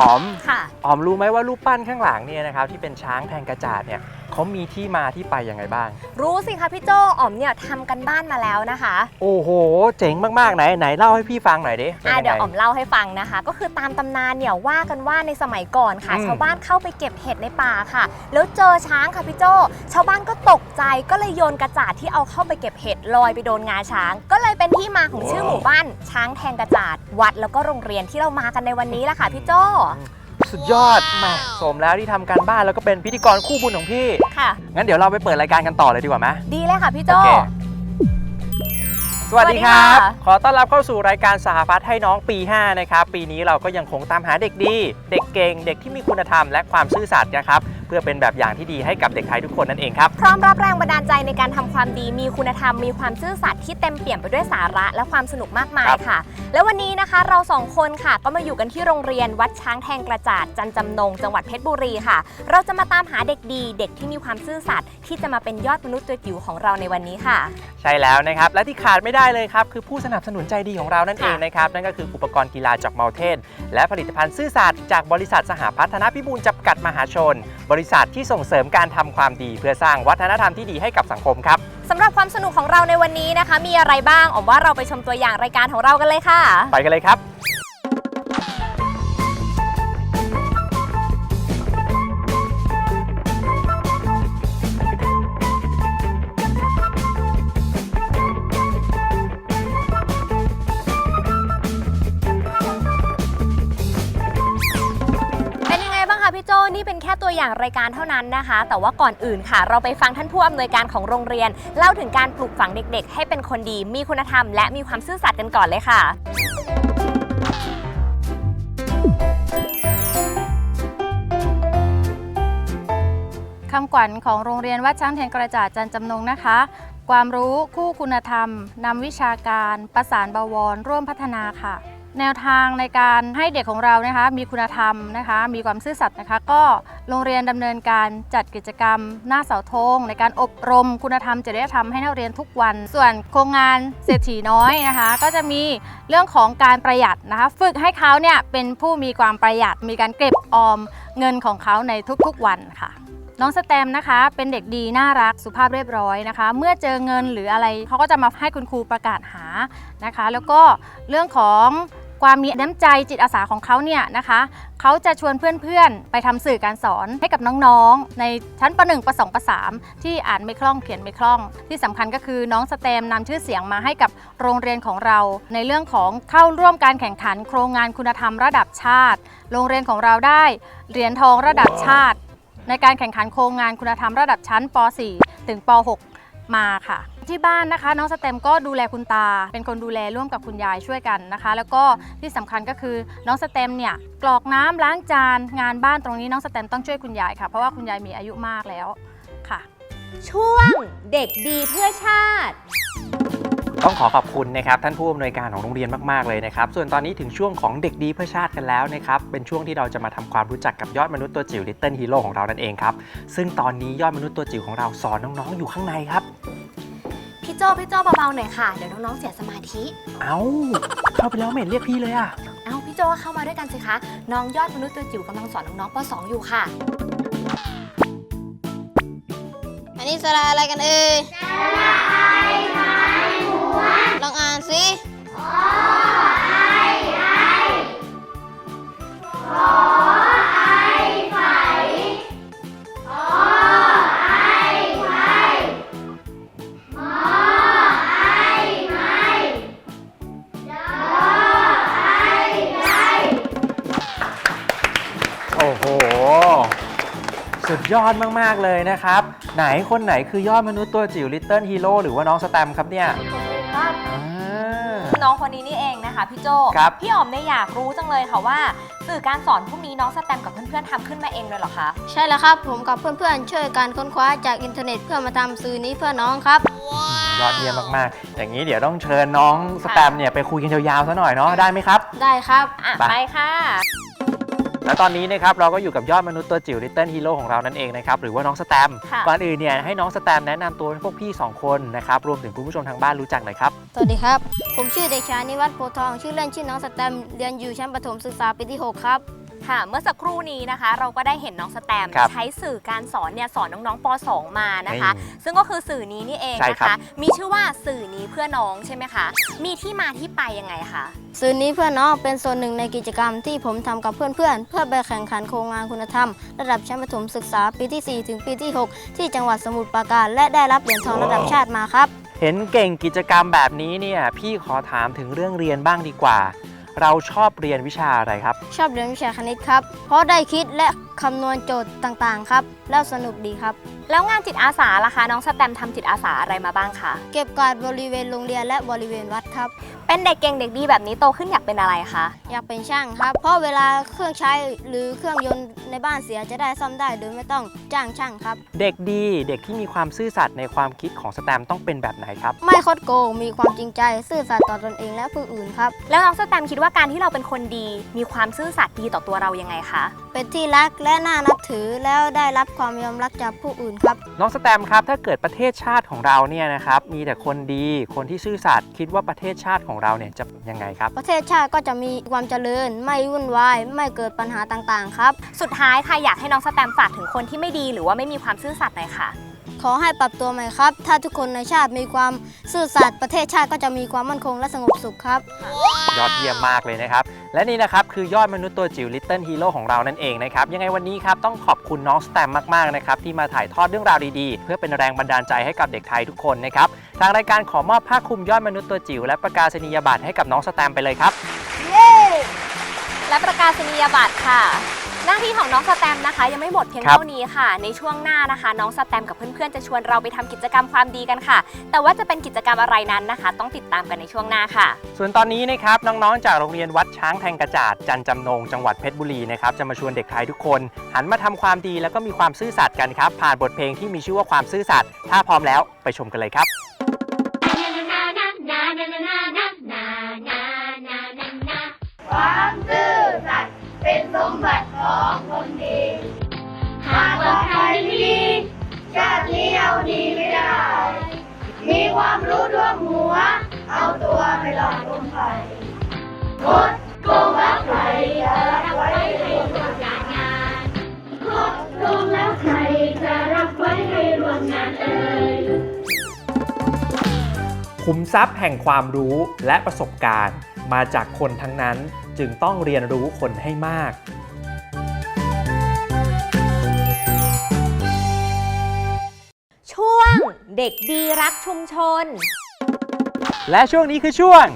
ออมค่ะ ออมรู้ไหมว่ารูปปั้นข้างหลังเนี่ยนะครับที่เป็นช้างแทงกระจาดเนี่ย เขามีที่มาที่ไปยังไงบ้าง รู้สิคะพี่โจอ๋อมเนี่ยทำกันบ้านมาแล้วนะคะโอ้โห เจ๋งมากๆไหนไหนเล่าให้พี่ฟังหน่อยดิอะป็นเดี๋ยวงไงอ๋อมเล่าให้ฟังนะคะ ก็คือตามตำนานเนี่ยว่ากันว่าในสมัยก่อนค่ะ อืม ชาวบ้านเข้าไปเก็บเห็ดในป่าค่ะ แล้วเจอช้างค่ะพี่โจชาวบ้านก็ตกใจก็เลยโยนกระจาดที่เอาเข้าไปเก็บเห็ดลอยไปโดนงาช้าง ก็เลยเป็นที่มาของชื่อหมู่บ้านช้างแทงกระจาดวัดแล้วก็โรงเรียนที่เรามากันในวันนี้ละค่ะพี่โจ สุดยอดแหมาสมแล้วที่ทำการบ้านแล้วก็เป็นพิธีกรคู่บุญของพี่ ค่ะ งั้นเดี๋ยวเราไปเปิดรายการกันต่อเลยดีกว่าไหมดีเลยค่ะพี่โจโอเคสวัสดีครับสวัสดีค่ะขอต้อนรับเข้าสู่รายการสหพัฒน์ให้น้องปี 5 นะครับ ปีนี้เราก็ยังคงตามหาเด็กดี เด็กเก่ง เด็กที่มีคุณธรรมและความซื่อสัตย์นะครับ เพื่อเป็นแบบอย่างที่ดีให้กับเด็กไทยทุกคนนั่นเองครับ พร้อมรับแรงบันดาลใจในการทำความดี มีคุณธรรม มีความซื่อสัตย์ที่เต็มเปี่ยมไปด้วยสาระ และความสนุกมากมายครับค่ะ แล้ววันนี้นะคะเราสองคนค่ะ ก็มาอยู่กันที่โรงเรียนวัดช้างแทงกระจาดจันจำนง จังหวัดเพชรบุรีค่ะ เราจะมาตามหาเด็กดี เด็กที่มีความซื่อสัตย์ที่จะมาเป็นยอดมนุษย์ตัวจิ๋วของเราในวันนี้ค่ะ ใช่แล้วนะครับและที่ขาดไม่ได้เลยครับคือผู้สนับสนุนใจดีของเรานั่นเองค่ะนะครับนั่นก็คืออุปกรณ์กีฬาจากเมลเทนและผลิตภัณฑ์ซื่อสัตย์จากบริษัทสหพัฒนพิบูลจำกัดมหาชนบริษัทที่ส่งเสริมการทำความดีเพื่อสร้างวัฒนธรรมที่ดีให้กับสังคมครับ สำหรับความสนุกของเราในวันนี้นะคะ มีอะไรบ้างอ๋อมว่าเราไปชมตัวอย่างรายการของเรากันเลยค่ะ ไปกันเลยครับางรายการเท่านั้นนะคะ แต่ว่าก่อนอื่นค่ะ เราไปฟังท่านผู้อำนวยการของโรงเรียน เล่าถึงการปลูกฝังเด็กๆ ให้เป็นคนดีมีคุณธรรม และมีความซื่อสัตย์กันก่อนเลยค่ะคำขวัญของโรงเรียนวัดช้างแทนกระจาดจันจำนงนะคะ ความรู้คู่คุณธรรมนำวิชาการ ประสานบวรร่วมพัฒนาค่ะ แนวทางในการให้เด็กของเรานะคะ มีคุณธรรมนะคะ มีความซื่อสัตย์นะคะ ก็โรงเรียนดำเนินการจัดกิจกรรม หน้าเสาธงในการอบรมคุณธรรมจริยธรรมให้นักเรียนทุกวัน ส่วนโครงงานเศรษฐีน้อยนะคะ ก็จะมีเรื่องของการประหยัดนะคะ ฝึกให้เขาเนี่ยเป็นผู้มีความประหยัด มีการเก็บออมเงินของเขาในทุกๆวันค่ะน้องสแตมนะคะ เป็นเด็กดีน่ารักสุภาพเรียบร้อยนะคะ เมื่อเจอเงินหรืออะไรเขาก็จะมาให้คุณครูประกาศหานะคะ แล้วก็เรื่องของ ความมีน้ำใจจิตอาสาของเขาเนี่ยนะคะเขาจะชวนเพื่อนๆ ไปทำสื่อการสอนให้กับน้องๆ ในชั้นประหนึ่งประสองประสามที่อ่านไม่คล่องเขียนไม่คล่อง ที่สำคัญก็คือน้องสแตมนำชื่อเสียงมาให้กับโรงเรียนของเรา ในเรื่องของเข้าร่วมการแข่งขัน โครงงานคุณธรรมระดับชาติ โรงเรียนของเราได้เหรียญทองระดับชาติ ในการแข่งขันโครงงานคุณธรรมระดับชั้นป .4 ถึงป .6 มาค่ะ ที่บ้านนะคะ น้องสเต็มก็ดูแลคุณตา เป็นคนดูแลร่วมกับคุณยายช่วยกันนะคะ แล้วก็ที่สำคัญก็คือน้องสเต็มเนี่ยกรอกน้ำล้างจานงานบ้านตรงนี้น้องสเต็มต้องช่วยคุณยายค่ะเพราะว่าคุณยายมีอายุมากแล้วค่ะ ช่วงเด็กดีเพื่อชาติต้องขอขอบคุณนะครับท่านผู้อำนวยการของโรงเรียนมากๆเลยนะครับ ส่วนตอนนี้ถึงช่วงของเด็กดีเพื่อชาติกันแล้วนะครับเป็นช่วงที่เราจะมาทำความรู้จักกับยอดมนุษย์ตัวจิ๋ว Little Hero ของเรานั่นเองครับซึ่งตอนนี้ยอดมนุษย์ตัวจิ๋วของเราสอนน้องๆอยู่ข้างในครับ พี่โจพี่โจเบาๆหน่อยค่ะ เดี๋ยวน้องๆเสียสมาธิ เอ้าเข้าไปแล้วไม่เห็นเรียกพี่เลยอะเอ้าพี่โจเข้ามาด้วยกันสิคะ น้องยอดมนุษย์ตัวจิ๋วกำลังสอนน้องๆป .2 อยู่ค่ะ อันนี้สระอะไรกันเอ่ยสระไอไม้ม้วนลองอ่านสิ ยอดมาก ๆ เลยนะครับ ไหนคนไหนคือยอดมนุษย์ตัวจิ๋ว Little Hero หรือว่าน้องสแตมครับเนี่ยอ่า น้องคนนี้นี่เองนะคะพี่โจครับ พี่อ๋อมเนี่ยอยากรู้จังเลยค่ะว่าสื่อการสอนพวกนี้น้องสแตมกับเพื่อนๆทำขึ้นมาเองเลยเหรอคะใช่แล้วครับ ผมกับเพื่อนๆ ช่วยการค้นคว้าจากอินเทอร์เน็ตเพื่อมาทำสื่อนี้เพื่อน้องครับ ยอดเยี่ยมมากๆ อย่างนี้เดี๋ยวต้องเชิญน้องสแตมเนี่ยไปคุยกันยาวๆซะหน่อยเนาะได้ไหมครับ ได้ครับ อะไป ไปค่ะ และตอนนี้นะครับเราก็อยู่กับยอดมนุษย์ตัวจิ๋ว Little Hero ของเรานั่นเองนะครับหรือว่าน้องสแตมค่ะ ก่อนอื่นเนี่ยให้น้องสแตมแนะนำตัวให้พวกพี่สองคนนะครับรวมถึงคุณผู้ชมทางบ้านรู้จักหน่อยครับ สวัสดีครับ ผมชื่อเด็กชายนิวัฒน์โพธิ์ทอง ชื่อเล่นชื่อน้องสแตมป์เรียนอยู่ชั้นประถมศึกษาปีที่ 6 ครับ ค่ะเมื่อสักครู่นี้นะคะ เราก็ได้เห็นน้องสแตมครับใช้สื่อการสอนเนี่ยสอนน้องๆป .2 มานะคะ อืมซึ่งก็คือสื่อนี้นี่เองใช่นะครัคะ บ มีชื่อว่าสื่อนี้เพื่อน้องใช่ไหมคะ มีที่มาที่ไปยังไงคะสื่อนี้เพื่อน้องเป็นส่วนหนึ่งในกิจกรรมที่ผมทำกับเพื่อนๆ เพื่อไปแข่งขันโครงงานคุณธรรม ระดับชั้นประถมศึกษาปีที่ 4 ถึงปีที่ 6 ที่จังหวัดสมุทรปราการ และได้รับเหรียญทองระดับชาติมาครับ เห็นเก่งกิจกรรมแบบนี้เนี่ยพี่ขอถามถึงเรื่องเรียนบ้างดีกว่า เราชอบเรียนวิชาอะไรครับ ชอบเรียนวิชาคณิตครับ เพราะได้คิดและคำนวณโจทย์ต่างๆ ครับ แล้วสนุกดีครับ แล้วงานจิตอาสาล่ะคะ น้องสแตมทำจิตอาสาอะไรมาบ้างคะเก็บกวาดบริเวณโรงเรียนและบริเวณวัดครับ เป็นเด็กเก่งเด็กดีแบบนี้โตขึ้นอยากเป็นอะไรคะอยากเป็นช่างครับ เพราะเวลาเครื่องใช้หรือเครื่องยนต์ในบ้านเสียจะได้ซ่อมได้โดยไม่ต้องจ้างช่างครับ เด็กดีเด็กที่มีความซื่อสัตย์ในความคิดของสแตมต้องเป็นแบบไหนครับ ไม่คดโกงมีความจริงใจซื่อสัตย์ต่อตนเองและผู้อื่นครับ แล้วน้องสแตมคิดว่าการที่เราเป็นคนดี มีความซื่อสัตย์ดีต่อตัวเรายังไงคะ เป็นที่รักและน่านับถือแล้วได้รับความยอมรับจากผู้อื่นครับ น้องสแตมครับ ถ้าเกิดประเทศชาติของเราเนี่ยนะครับ มีแต่คนดี คนที่ซื่อสัตย์ คิดว่าประเทศชาติของเราเนี่ยจะยังไงครับ ประเทศชาติก็จะมีความเจริญ ไม่วุ่นวาย ไม่เกิดปัญหาต่างๆ ครับ สุดท้ายค่ะอยากให้น้องสแตมฝากถึงคนที่ไม่ดีหรือว่าไม่มีความซื่อสัตย์หน่อยค่ะ ขอให้ปรับตัวใหม่ครับ ถ้าทุกคนในชาติมีความซื่อสัตย์ประเทศชาติก็จะมีความมั่นคงและสงบสุขครับ ยอดเยี่ยมมากเลยนะครับ และนี่นะครับ คือยอดมนุษย์ตัวจิ๋ว Little Hero ของเรานั่นเองนะครับ ยังไงวันนี้ครับ ต้องขอบคุณน้องสแตมมาก ๆ นะครับ ที่มาถ่ายทอดเรื่องราวดีๆ เพื่อเป็นแรงบันดาลใจให้กับเด็กไทยทุกคนนะครับ ทางรายการขอมอบผ้าคลุมยอดมนุษย์ตัวจิ๋วและประกาศนียบัตรให้กับน้องสแตมไปเลยครับและประกาศนียบัตรค่ะ หน้าที่ของน้องสแตมนะคะ ยังไม่หมดเพียงครับ เท่านี้ค่ะ ในช่วงหน้านะคะ น้องสแตมกับเพื่อนๆจะชวนเราไปทำกิจกรรมความดีกันค่ะ แต่ว่าจะเป็นกิจกรรมอะไรนั้นนะคะ ต้องติดตามกันในช่วงหน้าค่ะ ส่วนตอนนี้นะครับ น้องๆ จากโรงเรียนวัดช้างแทงกระจาดจันจำนงจังหวัดเพชรบุรีนะครับจะมาชวนเด็กไทยทุกคน หันมาทำความดีแล้วก็มีความซื่อสัตย์กันครับ ผ่านบทเพลงที่มีชื่อว่าความซื่อสัตย์ถ้าพร้อมแล้วไปชมกันเลยครับ ของคนดี หากเราไทยไม่ดีชาตินี้เอาดีไม่ได้ มีความรู้ท่วมหัว เอาตัวไม่รอดลงไปกดโกงแล้วใครจะรับไว้ให้ร่วมงานงานกดโกงแล้วใครจะรับไว้ให้ร่วมงานเอ่ยขุมทรัพย์แห่งความรู้และประสบการณ์ มาจากคนทั้งนั้นจึงต้องเรียนรู้คนให้มาก เด็กดีรักชุมชน และช่วงนี้คือช่วง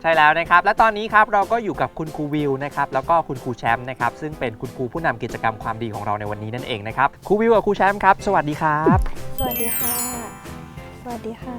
ใช่แล้วนะครับ และตอนนี้ครับเราก็อยู่กับคุณครูวิวนะครับแล้วก็คุณครูแชมป์นะครับซึ่งเป็นคุณครูผู้นำกิจกรรมความดีของเราในวันนี้นั่นเองนะครับครูวิวกับครูแชมป์ครับสวัสดีครับ สวัสดีค่ะ สวัสดีค่ะ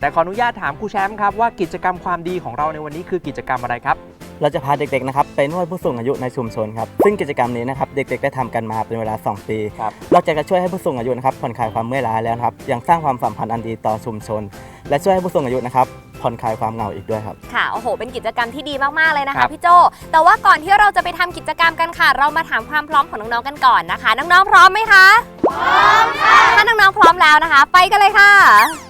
แต่ขออนุญาตถามครูแชมป์ครับว่ากิจกรรมความดีของเราในวันนี้คือกิจกรรมอะไรครับ เราจะพาเด็กๆนะครับไปนวดผู้สูงอายุในชุมชนครับซึ่งกิจกรรมนี้นะครับเด็กๆได้ทำกันมาเป็นเวลา 2 ปีครับนอกจากจะช่วยให้ผู้สูงอายุนะครับผ่อนคลายความเมื่อยล้าแล้วนะครับยังสร้างความสัมพันธ์อันดีต่อชุมชน และช่วยให้ผู้สูงอายุนะครับผ่อนคลายความเหงาอีกด้วยครับ ค่ะ โอ้โห เป็นกิจกรรมที่ดีมากๆเลยนะครัคะบพี่โจ แต่ว่าก่อนที่เราจะไปทำกิจกรรมกันค่ะ เรามาถามความพร้อมของน้องๆกันก่อนนะคะ น้องๆพร้อมไหมคะ พร้อมค่ะ ถ้าน้องๆพร้อมแล้วนะคะ ไปกันเลยค่ะ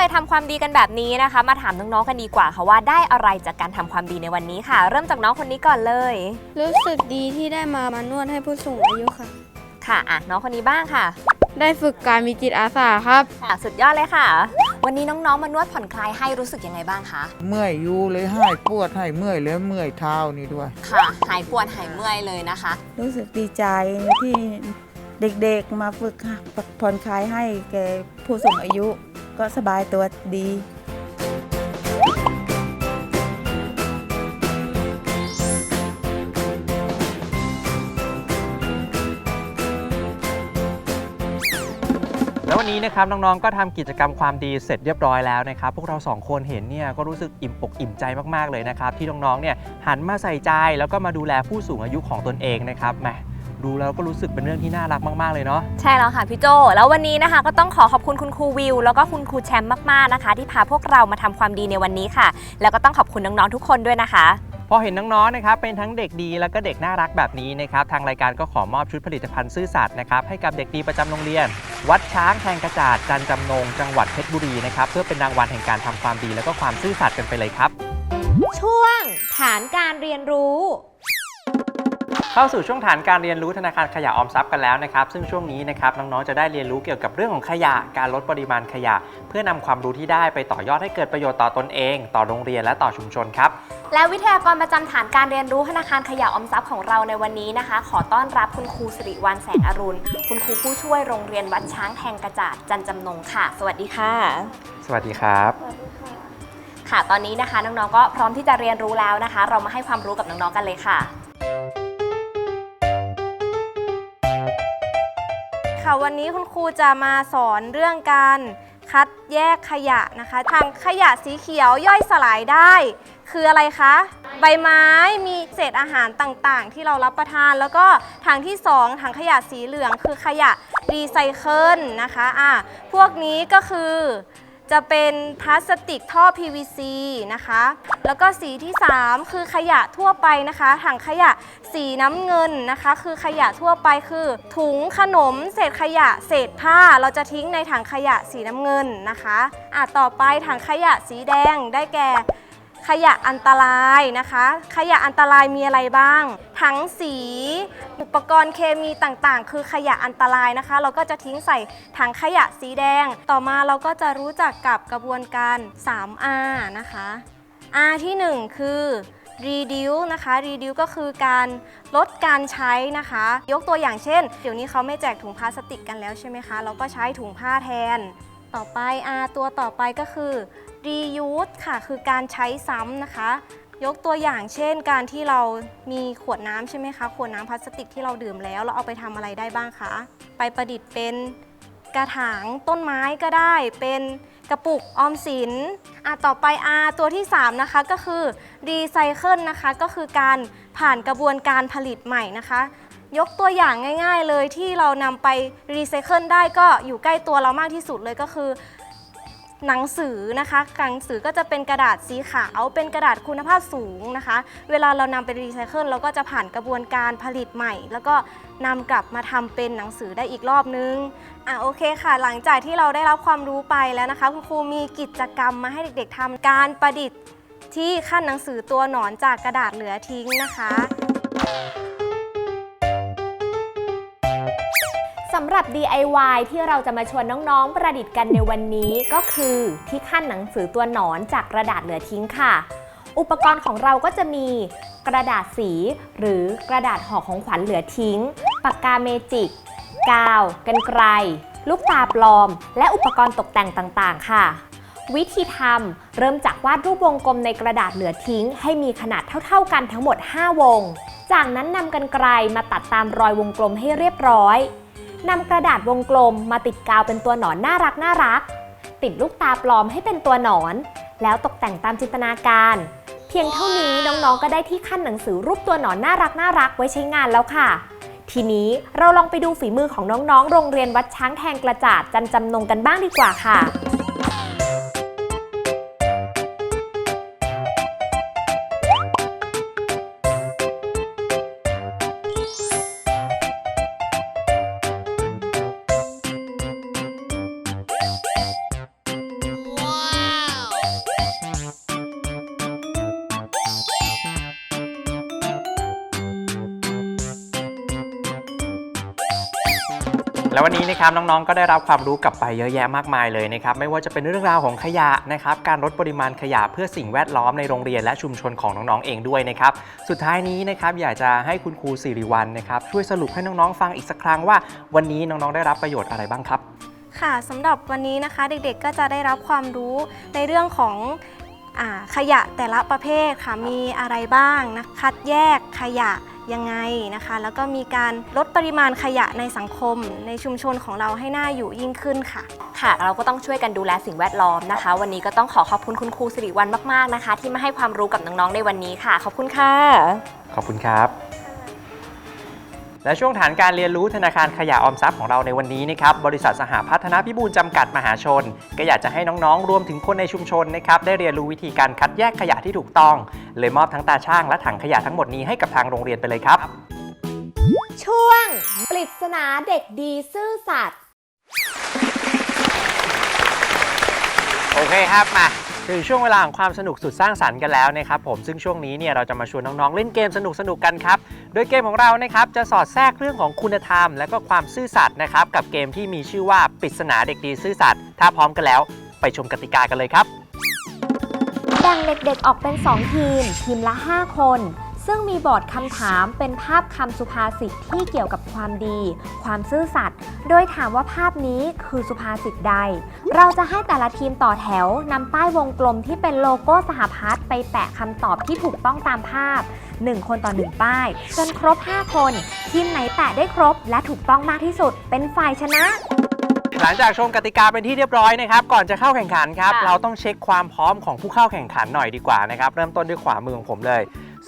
ใจทำความดีกันแบบนี้นะคะ มาถามน้องๆกันดีกว่าค่ะว่าได้อะไรจากการทำความดีในวันนี้ค่ะ เริ่มจากน้องคนนี้ก่อนเลย รู้สึกดีที่ได้มามานวดให้ผู้สูงอายุค่ะ ค่ะอะน้องคนนี้บ้างค่ะ ได้ฝึกการมีจิตอาสาครับค่ะสุดยอดเลยค่ะ วันนี้น้องๆมานวดผ่อนคลายให้รู้สึกยังไงบ้างคะเมื่อยอยู่เลยหายปวดหายเมื่อยเลยเมื่อยเท้านี่ด้วย ค่ะ หายปวดหายเมื่อยเลยนะคะ รู้สึกดีใจที่เด็กๆมาฝึกผ่อนคลายให้แก่ผู้สูงอายุ ก็สบายตัวดีแล้ววันนี้นะครับน้องๆ ก็ทำกิจกรรมความดีเสร็จเรียบร้อยแล้วนะครับพวกเราสองคนเห็นเนี่ยก็รู้สึกอิ่มอกอิ่มใจมากๆเลยนะครับที่น้องๆ เนี่ยหันมาใส่ใจแล้วก็มาดูแลผู้สูงอายุของตนเองนะครับแหม ดูแล้วก็รู้สึกเป็นเรื่องที่น่ารักมาก ๆ เลยเนาะ ใช่แล้วค่ะพี่โจ แล้ววันนี้นะคะ ก็ต้องขอขอบคุณคุณครูวิว แล้วก็คุณครูแชมป์มากๆนะคะ ที่พาพวกเรามาทำความดีในวันนี้ค่ะ แล้วก็ต้องขอบคุณน้อง ๆ ทุกคนด้วยนะคะพอเห็นน้องๆ นะครับ เป็นทั้งเด็กดีแล้วก็เด็กน่ารักแบบนี้นะครับ ทางรายการก็ขอมอบชุดผลิตภัณฑ์ซื่อสัตย์นะครับ ให้กับเด็กดีประจำโรงเรียน วัดช้างแทงกระจาดจันจำนง จังหวัดเพชรบุรีนะครับ เพื่อเป็นรางวัลแห่งการทำความดี แล้วก็ความซื่อสัตย์กันไปเลยครับ ช่วงฐานการเรียนรู้ เข้าสู่ช่วงฐานการเรียนรู้ธนาคารขยะออมทรัพย์กันแล้วนะครับ ซึ่งช่วงนี้นะครับน้องๆจะได้เรียนรู้เกี่ยวกับเรื่องของขยะ การลดปริมาณขยะ เพื่อนำความรู้ที่ได้ไปต่อยอดให้เกิดประโยชน์ต่อตนเอง ต่อโรงเรียนและต่อชุมชนครับและวิทยากรประจำฐานการเรียนรู้ธนาคารขยะออมทรัพย์ของเราในวันนี้นะคะ ขอต้อนรับคุณครูสิริวัลแสงอรุณ คุณครูผู้ช่วยโรงเรียนวัดช้างแทงกระจาดจันจำนงค่ะ สวัสดีค่ะ สวัสดีครับค่ะตอนนี้นะคะน้องๆก็พร้อมที่จะเรียนรู้แล้วนะคะ เรามาให้ความรู้กับน้องๆกันเลยค่ะ ค่ะ วันนี้คุณครูจะมาสอนเรื่องการคัดแยกขยะนะคะ ทางขยะสีเขียวย่อยสลายได้ คืออะไรคะ ใบไม้มีเศษอาหารต่างๆ ที่เรารับประทาน แล้วก็ทางที่2ถังขยะสีเหลืองคือขยะรีไซเคิลนะคะอะพวกนี้ก็คือ จะเป็นพลาสติกท่อ PVC นะคะ แล้วก็สีที่ 3 คือขยะทั่วไปนะคะ ถังขยะสีน้ำเงินนะคะ คือขยะทั่วไปคือ ถุงขนม เศษขยะ เศษผ้า เราจะทิ้งในถังขยะสีน้ำเงินนะคะอะต่อไปถังขยะสีแดงได้แก่ ขยะอันตรายนะคะ ขยะอันตรายมีอะไรบ้าง ถังสี อุปกรณ์เคมีต่างๆ คือขยะอันตรายนะคะ เราก็จะทิ้งใส่ถังขยะสีแดง ต่อมาเราก็จะรู้จักกับกระบวนการ 3R นะคะ R ที่ 1 คือ reduce นะคะ reduce ก็คือการลดการใช้นะคะ ยกตัวอย่างเช่น เดี๋ยวนี้เขาไม่แจกถุงพลาสติกกันแล้วใช่ไหมคะ เราก็ใช้ถุงผ้าแทน ต่อไป R ตัวต่อไปก็คือ reuse ค่ะ คือการใช้ซ้ำนะคะ ยกตัวอย่างเช่น การที่เรามีขวดน้ำใช่ไหมคะ ขวดน้ำพลาสติกที่เราดื่มแล้ว เราเอาไปทำอะไรได้บ้างคะ ไปประดิษฐ์เป็นกระถางต้นไม้ก็ได้ เป็นกระปุกออมสินอะต่อไป R ตัวที่ 3 นะคะ ก็คือ recycle นะคะ ก็คือการผ่านกระบวนการผลิตใหม่นะคะ ยกตัวอย่างง่าย ๆ เลยที่เรานำไปรีไซเคิลได้ก็อยู่ใกล้ตัวเรามากที่สุดเลยก็คือ หนังสือนะคะหนังสือก็จะเป็นกระดาษสีขาวเป็นกระดาษคุณภาพสูงนะคะ เวลาเรานำไปรีไซเคิลเราก็จะผ่านกระบวนการผลิตใหม่ แล้วก็นำกลับมาทำเป็นหนังสือได้อีกรอบนึงอะโอเคค่ะ หลังจากที่เราได้รับความรู้ไปแล้วนะคะ คุณครูมีกิจกรรมมาให้เด็ก ๆทำการประดิษฐ์ที่ขั้นหนังสือตัวหนอนจากกระดาษเหลือทิ้งนะคะำหรับ DIY ที่เราจะมาชวนน้องๆ ประดิษฐ์กันในวันนี้ก็คือที่ขั้นหนังสือตัวหนอนจากกระดาษเหลือทิ้งค่ะ อุปกรณ์ของเราก็จะมีกระดาษสี หรือกระดาษห่อของขวัญเหลือทิ้ง ปากกาเมจิก กาว กันไกร ลูกตาปลอม และอุปกรณ์ตกแต่งต่างๆ ค่ะ วิธีทำเริ่มจากวาดรูปวงกลมในกระดาษเหลือทิ้ง ให้มีขนาดเท่าๆกันทั้งหมด 5 วง จากนั้นนำกันไกรมาตัดตามรอยวงกลมให้เรียบร้อย นำกระดาษวงกลมมาติดกาวเป็นตัวหนอนน่ารักน่ารัก ติดลูกตาปลอมให้เป็นตัวหนอน แล้วตกแต่งตามจินตนาการ เพียงเท่านี้น้องๆก็ได้ที่ขั้นหนังสือรูปตัวหนอนน่ารักน่ารักไว้ใช้งานแล้วค่ะ ทีนี้เราลองไปดูฝีมือของน้องๆ โรงเรียนวัดช้างแทงกระจาดจันจำนงกันบ้างดีกว่าค่ะ แล้ววันนี้นะครับน้องๆ ก็ได้รับความรู้กลับไปเยอะแยะมากมายเลยนะครับไม่ว่าจะเป็นเรื่องราวของขยะนะครับการลดปริมาณขยะเพื่อสิ่งแวดล้อมในโรงเรียนและชุมชนของน้องๆเองด้วยนะครับสุดท้ายนี้นะครับอยากจะให้คุณครูสิริวัลนะครับช่วยสรุปให้น้องๆ ฟังอีกสักครั้งว่า วันนี้น้องๆ ได้รับประโยชน์อะไรบ้างครับ ค่ะสำหรับวันนี้นะคะเด็กๆก็จะได้รับความรู้ในเรื่องของอาขยะแต่ละประเภทค่ะมีอะไรบ้างนะคัดแยกขยะยังไงนะคะ แล้วก็มีการลดปริมาณขยะในสังคม ในชุมชนของเราให้น่าอยู่ยิ่งขึ้นค่ะ ค่ะ เราก็ต้องช่วยกันดูแลสิ่งแวดล้อมนะคะ วันนี้ก็ต้องขอขอบคุณคุณครูสิริวัลมาก ๆนะคะ ที่มาให้ความรู้กับน้องๆในวันนี้ค่ะ ขอบคุณค่ะ ขอบคุณครับ และช่วงฐานการเรียนรู้ธนาคารขยะออมทรัพย์ของเราในวันนี้นะครับบริษัทสหพัฒนาพิบูลจำกัดมหาชน ก็อยากจะให้น้องๆ รวมถึงคนในชุมชนนะครับได้เรียนรู้วิธีการคัดแยกขยะที่ถูกต้อง เลยมอบทั้งตาช่างและถังขยะทั้งหมดนี้ให้กับทางโรงเรียนไปเลยครับ ช่วง ปริศนาเด็กดีซื่อสัตย์โอเคครับมา ถึงช่วงเวลาของความสนุกสุดสร้างสรรค์กันแล้วนะครับผมซึ่งช่วงนี้เนี่ยเราจะมาชวนน้องๆเล่นเกมสนุกๆกันครับ โดยเกมของเรานะครับจะสอดแทรกเรื่องของคุณธรรม และก็ความซื่อสัตย์นะครับกับเกมที่มีชื่อว่าปริศนาเด็กดีซื่อสัตย์ถ้าพร้อมกันแล้ว ไปชมกติกากันเลยครับ แบ่งเด็กๆออกเป็น 2 ทีม ทีมละ 5 คน ซึ่งมีบอร์ดคำถามเป็นภาพคำสุภาษิตที่เกี่ยวกับความดี ความซื่อสัตย์ โดยถามว่าภาพนี้คือสุภาษิตใด เราจะให้แต่ละทีมต่อแถวนำป้ายวงกลมที่เป็นโลโก้สหพัฒน์ไปแปะคำตอบที่ถูกต้องตามภาพ 1 คนต่อ 1 ป้าย จนครบ 5 คน ทีมไหนแปะได้ครบ และถูกต้องมากที่สุด เป็นฝ่ายชนะหลังจากชมกติกาเป็นที่เรียบร้อยนะครับ ก่อนจะเข้าแข่งขันครับ เราต้องเช็คความพร้อมของผู้เข้าแข่งขันหน่อยดีกว่านะครับ เริ่มต้นด้วยขวามือของผมเลย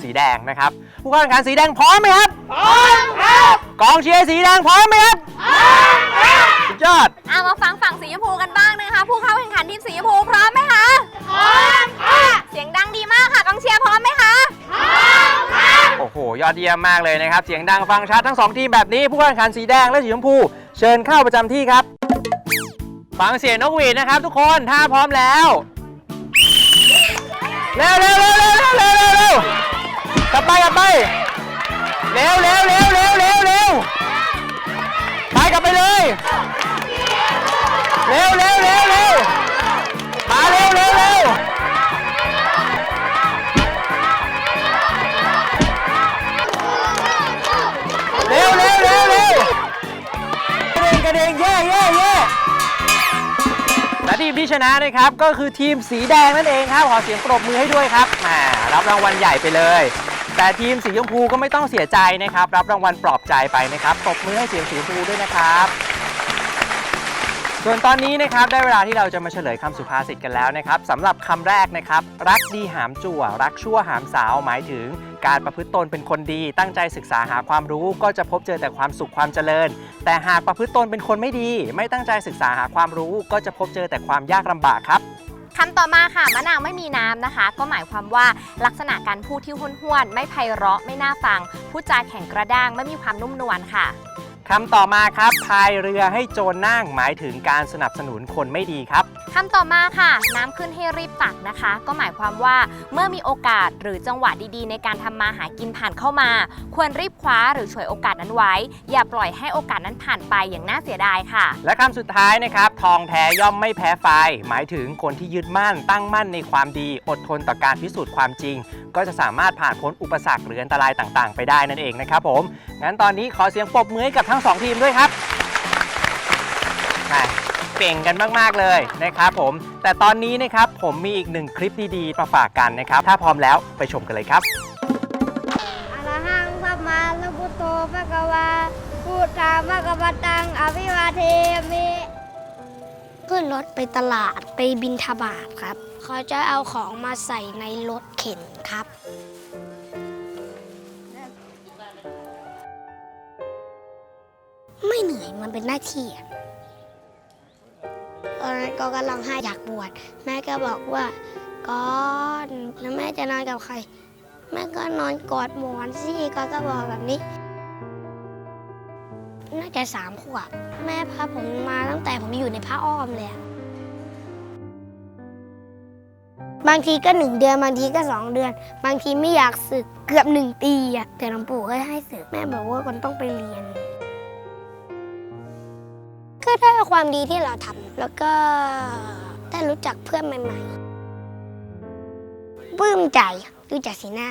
สีแดงนะครับ ผู้เข้าแข่งขันสีแดงพร้อมไหมครับ พร้อมครับ กองเชียร์สีแดงพร้อมไหมครับ พร้อมครับสุดยอดอ่มาฟังฝั่งสีชมพูกันบ้างนะคะ ผู้เข้าแข่งขันทีมสีชมพูพร้อมไหมคะ พร้อมค่ะเสียงดังดีมากค่ะกองเชียร์พร้อมไหมคะ พร้อมครับ โอ้โห ยอดเยี่ยมมากเลยนะครับ เสียงดังฟังชัดทั้งสองทีมแบบนี้ ผู้เข้าแข่งขันสีแดงและสีชมพู เชิญเข้าประจำที่ครับ ฟังเสียงนกหวีดนะครับ ทุกคน ถ้าพร้อมแล้ว เร็วเร็วเร็วเร็วเร็ว กลับไปกลับไปเร็วเร็วเร็วเร็วเร็วเร็วไปกลับไปเลยเร็วเร็วเร็วเร็วมาเร็วเร็วเร็วเร็วเร็วเร็วเร็วกระเด็นกระเด็นเย่เย่เย่และทีมที่ชนะนะครับก็คือทีมสีแดงนั่นเองครับขอเสียงปรบมือให้ด้วยครับแหมรับรางวัลใหญ่ไปเลย แต่ทีมสีชมพูก็ไม่ต้องเสียใจนะครับ รับรางวัลปลอบใจไปนะครับปรบมือให้เสียงสีชมพูด้วยนะครับ ส่วนตอนนี้นะครับได้เวลาที่เราจะมาเฉลยคำสุภาษิตกันแล้วนะครับสำหรับคำแรกนะครับ รักดีหามจั่ว รักชั่วหามสาว หมายถึง การประพฤติตนเป็นคนดี ตั้งใจศึกษาหาความรู้ ก็จะพบเจอแต่ความสุขความเจริญ แต่หากประพฤติตนเป็นคนไม่ดี ไม่ตั้งใจศึกษาหาความรู้ ก็จะพบเจอแต่ความยากลำบากครับ คำต่อมาค่ะมะนาวไม่มีน้ำนะคะ ก็หมายความว่าลักษณะการพูดที่ห้วนๆไม่ไพเราะไม่น่าฟังพูดจาแข็งกระด้างไม่มีความนุ่มนวลค่ะ คำต่อมาครับพายเรือให้โจรนั่งหมายถึงการสนับสนุนคนไม่ดีครับ คำต่อมาค่ะ น้ำขึ้นให้รีบตักนะคะ ก็หมายความว่าเมื่อมีโอกาสหรือจังหวะดีๆ ในการทำมาหากินผ่านเข้ามา ควรรีบคว้าหรือฉวยโอกาสนั้นไว้ อย่าปล่อยให้โอกาสนั้นผ่านไปอย่างน่าเสียดายค่ะ และคำสุดท้ายนะครับ ทองแท้ย่อมไม่แพ้ไฟ หมายถึงคนที่ยึดมั่นตั้งมั่นในความดี อดทนต่อการพิสูจน์ความจริง ก็จะสามารถผ่านพ้นอุปสรรคหรืออันตรายต่างๆ ไปได้นั่นเองนะครับผมงั้นตอนนี้ขอเสียงปรบมือให้กับทั้งสองทีมด้วยครับแหม่เก่งกันมาก ๆ เลยนะครับผม แต่ตอนนี้นะครับผมมีอีกหนึ่งคลิปดีๆมาฝากกันนะครับ ถ้าพร้อมแล้วไปชมกันเลยครับอะระหังสัมมาสัมพุทโธพระกวาพุทธามะกะปะตังอภิวาเทมิขึ้นรถไปตลาดไปบินทบาทครับ เขาจะเอาของมาใส่ในรถเข็นครับ ไม่เหนื่อยมันเป็นหน้าที่อะตอนนั้นก็กำลังให้อยากบวชแม่ก็บอกว่าก่อนแล้วแม่จะนอนกับใคร แม่ก็นอนกอดหมอนสิก็ก็บอกแบบนี้น่าจะสามขวบแม่พาผมมาตั้งแต่ผมอยู่ในผ้าอ้อมเลยบางทีก็หนึ่งเดือนบางทีก็สองเดือน บางทีไม่อยากสึกเกือบหนึ่งปีอะแต่หลวงปู่ก็ให้สึกแม่บอกว่าคนต้องไปเรียน ก็ได้ความดีที่เราทำแล้วก็ได้รู้จักเพื่อนใหม่ๆปลื้มใจดูจากสีหน้า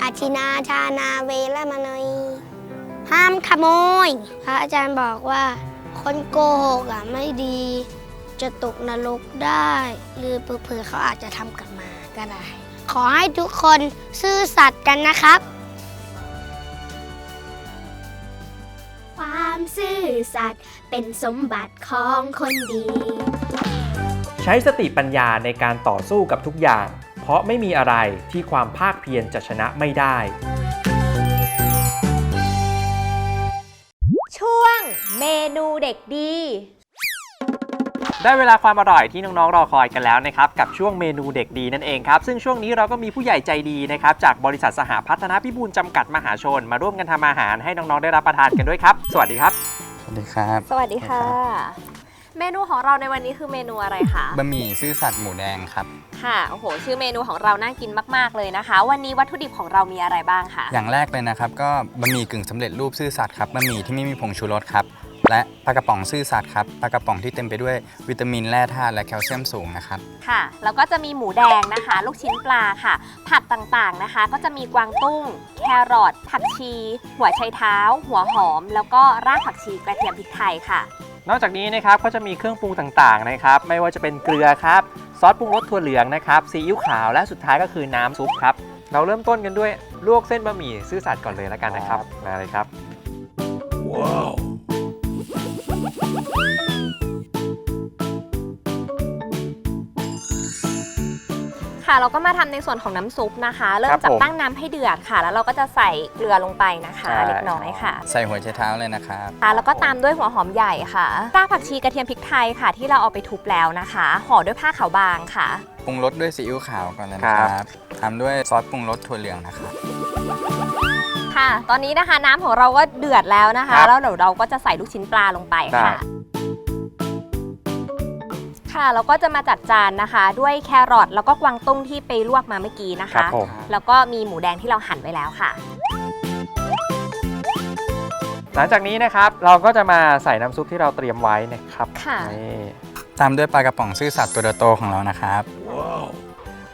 อาชินาชานาเวละมานยห้ามขโมย พระอาจารย์บอกว่า คนโกหกอะไม่ดี จะตกนรกได้ หรือเผื่อเขาอาจจะทำกลับมาก็ได้ ขอให้ทุกคนซื่อสัตย์กันนะครับ ความซื่อสัตย์เป็นสมบัติของคนดี ใช้สติปัญญาในการต่อสู้กับทุกอย่าง เพราะไม่มีอะไรที่ความภาคเพียรจะชนะไม่ได้ ช่วงเมนูเด็กดี ได้เวลาความอร่อยที่น้องๆรอคอยกันแล้วนะครับกับช่วงเมนูเด็กดีนั่นเองครับซึ่งช่วงนี้เราก็มีผู้ใหญ่ใจดีนะครับจากบริษัทสหพัฒนาพิบูลจำกัดมหาชน มาร่วมกันทำอาหารให้น้องๆได้รับประทานกันด้วยครับ สวัสดีครับ สวัสดีครับสวัสดีค่ะ เมนูของเราในวันนี้คือเมนูอะไรคะบะหมี่ซื่อสัตย์หมูแดงครับ ค่ะโอ้โหชื่อเมนูของเราน่ากินมากๆเลยนะคะ วันนี้วัตถุดิบของเรามีอะไรบ้างคะอย่างแรกเลยนะครับ ก็บะหมี่กึ่งสำเร็จรูปซื่อสัตย์ครับบะหมี่ที่ไม่มีผงชูรสครับ และปลากระป๋องซื่อสัตย์ครับปลากระป๋องที่เต็มไปด้วยวิตามินแร่ธาตุและแคลเซียมสูงนะครับค่ะ แล้วก็จะมีหมูแดงนะคะ ลูกชิ้นปลาค่ะ ผักต่างๆนะคะ ก็จะมีกวางตุ้ง แครอทผักชี หัวไชเท้า หัวหอม แล้วก็รากผักชีกระเทียมพริกไทยค่ะ นอกจากนี้นะครับก็จะมีเครื่องปรุงต่างๆนะครับ ไม่ว่าจะเป็นเกลือครับซอสปรุงรสถั่วเหลืองนะครับซีอิ๊วขาวและสุดท้ายก็คือน้ำซุปครับเราเริ่มต้นกันด้วยลวกเส้นบะหมี่ซื่อสัตย์ก่อนเลยแล้วกันนะครับมาเลยครับ ค่ะเราก็มาทำในส่วนของน้ำซุปนะคะ เริ่ครัมบจากผมตั้งน้ำให้เดือดค่ะ แล้วเราก็จะใส่เกลือลงไปนะคะ ใช่ เล็กน้อยค่ะใส่หัวไชเท้าเลยนะครับค่ะ แล้วก็ตามด้วยหัวหอมใหญ่ค่ะรากผักชีกระเทียมพริกไทยค่ะ ที่เราเอาไปทุบแล้วนะคะห่อด้วยผ้าขาวบางค่ะ ปรุงรสด้วยซีอิ๊วขาวก่อนเลยนะครับตามด้วยซอสปรุงรสถั่วเหลืองนะครับ ค่ะ ตอนนี้นะคะน้ำของเราก็เดือดแล้วนะคะ ครับ แล้วเดี๋ยวเราก็จะใส่ลูกชิ้นปลาลงไปค่ะได้ค่ะเราก็จะมาจัดจานนะคะ ด้วยแครอทแล้วก็กวางตุ้งที่ไปลวกมาเมื่อกี้นะครัคะ บผมแล้วก็มีหมูแดงที่เราหั่นไว้แล้วค่ะ หลังจากนี้นะครับเราก็จะมาใส่น้ำซุปที่เราเตรียมไว้นะครับค่ะ นี่ตามด้วยปลากระป๋องซื่อสัตย์ตัวโตๆของเรานะครับเ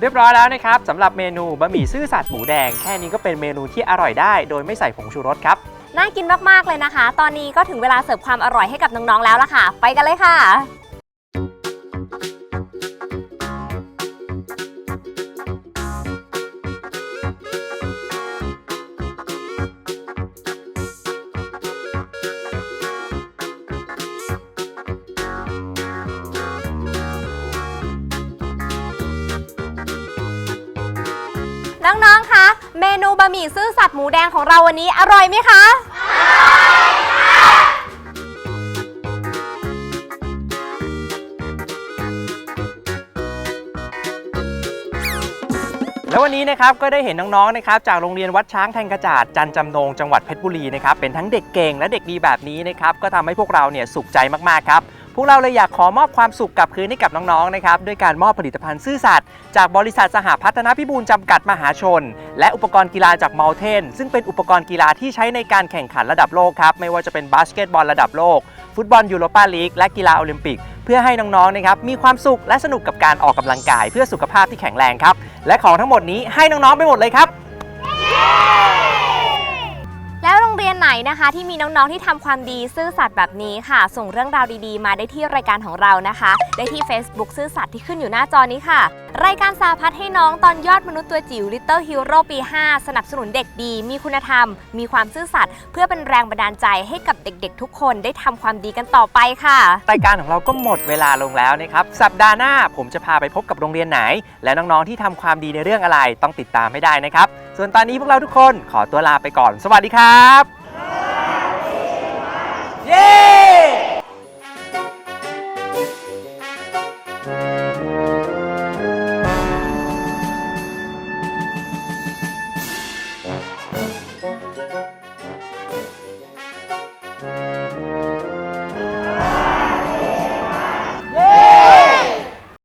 รียบร้อยแล้วนะครับสำหรับเมนูบะหมี่ซื่อสัตว์หมูแดง แค่นี้ก็เป็นเมนูที่อร่อยได้ โดยไม่ใส่ผงชูรสครับ น่ากินมากๆเลยนะคะ ตอนนี้ก็ถึงเวลาเสิร์ฟความอร่อยให้กับน้องๆแล้วล่ะค่ะ ไปกันเลยค่ะะหมี่ซื่อสัตย์หมูแดงของเราวันนี้อร่อยไหมคะแล้ววันนี้นะครับก็ได้เห็นน้องๆนะครับจากโรงเรียนวัดช้างแทงกระจาดจันจำนงจังหวัดเพชรบุรีนะครับเป็นทั้งเด็กเก่งและเด็กดีแบบนี้นะครับก็ทำให้พวกเราเนี่ยสุขใจมากๆครับ พวกเราเลยอยากขอมอบความสุขกลับคืนให้กับน้องๆนะครับด้วยการมอบผลิตภัณฑ์ซื่อสัตย์จากบริษัทสหพัฒนพิบูลจำกัดมหาชน และอุปกรณ์กีฬาจากมอลเทนซึ่งเป็นอุปกรณ์กีฬาที่ใช้ในการแข่งขันระดับโลกครับไม่ว่าจะเป็นบาสเกตบอลระดับโลก ฟุตบอลยูโรปาลีกและกีฬาโอลิมปิกเพื่อให้น้องๆ นะครับ มีความสุขและสนุกกับการออกกำลังกาย เพื่อสุขภาพที่แข็งแรงครับ และของทั้งหมดนี้ให้น้องๆ ไปหมดเลยครับ เรียนไหนนะคะ ที่มีน้องๆที่ทำความดีซื่อสัตย์แบบนี้ค่ะ ส่งเรื่องราวดีๆ มาได้ที่รายการของเรานะคะ ได้ที่ Facebook ซื่อสัตย์ที่ขึ้นอยู่หน้าจอนี้ค่ะ รายการสาพัฒน์ให้น้องตอนยอดมนุษย์ตัวจิ๋ว Little Hero ปี 5 สนับสนุนเด็กดี มีคุณธรรม มีความซื่อสัตย์เพื่อเป็นแรงบันดาลใจให้กับเด็กๆ ทุกคนได้ทำความดีกันต่อไปค่ะ รายการของเราก็หมดเวลาลงแล้วนะครับสัปดาห์หน้าผมจะพาไปพบกับโรงเรียนไหน และน้องๆที่ทำความดีในเรื่องอะไรต้องติดตามให้ได้นะครับ ส่วนตอนนี้พวกเราทุกคนขอตัวลาไปก่อน สวัสดีครับ เย้